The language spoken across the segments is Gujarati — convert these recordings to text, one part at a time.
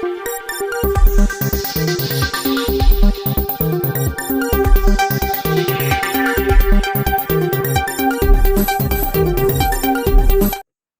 Thank you.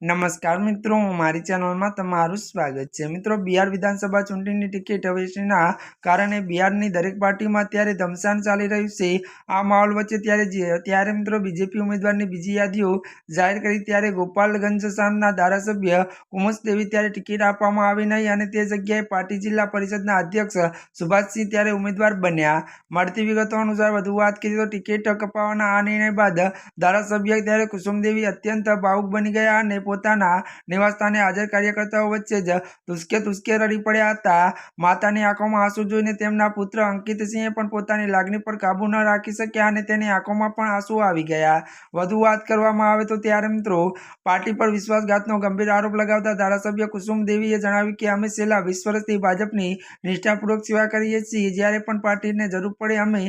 નમસ્કાર મિત્રો, હું મારી ચેનલમાં તમારું સ્વાગત છે. મિત્રો, બિહાર વિધાનસભા ચૂંટણીની ટિકિટ હવેશીના કારણે બિહારની દરેક પાર્ટીમાં અત્યારે ધમસાણ ચાલી રહ્યું છે. આ માહોલ વચ્ચે ત્યારે ત્યારે મિત્રો બીજેપી ઉમેદવારની બીજી યાદીઓ જાહેર કરી ત્યારે ગોપાલગંજ સામના ધારાસભ્ય કુમસ દેવી ત્યારે ટિકિટ આપવામાં આવી નહીં અને તે જગ્યાએ પાર્ટી જિલ્લા પરિષદના અધ્યક્ષ સુભાષસિંહ ત્યારે ઉમેદવાર બન્યા. મળતી વિગતો અનુસાર વધુ વાત કરીએ તો ટિકિટ કપાવવાના આ નિર્ણય બાદ ધારાસભ્ય ત્યારે કુસુમદેવી અત્યંત ભાવુક બની ગયા અને પોતાના નિવાસસ્થાને હાજર કાર્યકર્તાઓ વચ્ચે જ તુસ્કે તુસ્કે રડી પડ્યા હતા. માતાની આંખોમાં આંસુ જોઈને તેમના પુત્ર અંકિતસિંહે પણ પોતાની લાગણી પર કાબુ ન રાખી શક્યા અને તેની આંખોમાં પણ આંસુ આવી ગયા. વધુ વાત કરવામાં આવે તો ત્યારે મિત્રો પાર્ટી પર વિશ્વાસઘાતનો ગંભીર આરોપ લગાવતા ધારાસભ્ય કુસુમ દેવીએ જણાવ્યું કે, અમે છેલ્લા વીસ વર્ષથી ભાજપની નિષ્ઠાપૂર્વક સેવા કરીએ છીએ. જ્યારે પણ પાર્ટીને જરૂર પડે અમે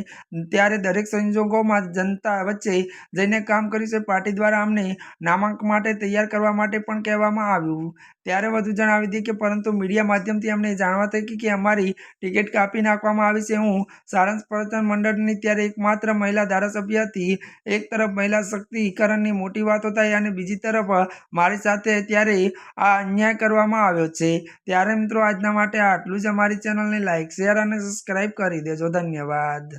ત્યારે દરેક સંજોગોમાં જનતા વચ્ચે જઈને કામ કરીશું પાર્ટી દ્વારા અમને નામાંકન માટે તૈયાર કરવા માટે પણ કહેવામાં આવ્યું. ત્યારે વધુ જણાવી દીધી કે પરંતુ મીડિયા માધ્યમથી અમને જાણવા થઈ કે અમારી ટિકિટ કાપી નાખવામાં આવી છે. હું સારાંશ પ્રવર્તન મંડળની ત્યારે એકમાત્ર મહિલા ધારાસભ્ય હતી. એક તરફ મહિલા સશક્તિકરણની મોટી વાતો થાય અને બીજી તરફ મારી સાથે ત્યારે આ અન્યાય કરવામાં આવ્યો છે. ત્યારે મિત્રો, આજના માટે આટલું જ. અમારી ચેનલને લાઇક શેર અને સબસ્ક્રાઈબ કરી દેજો. ધન્યવાદ.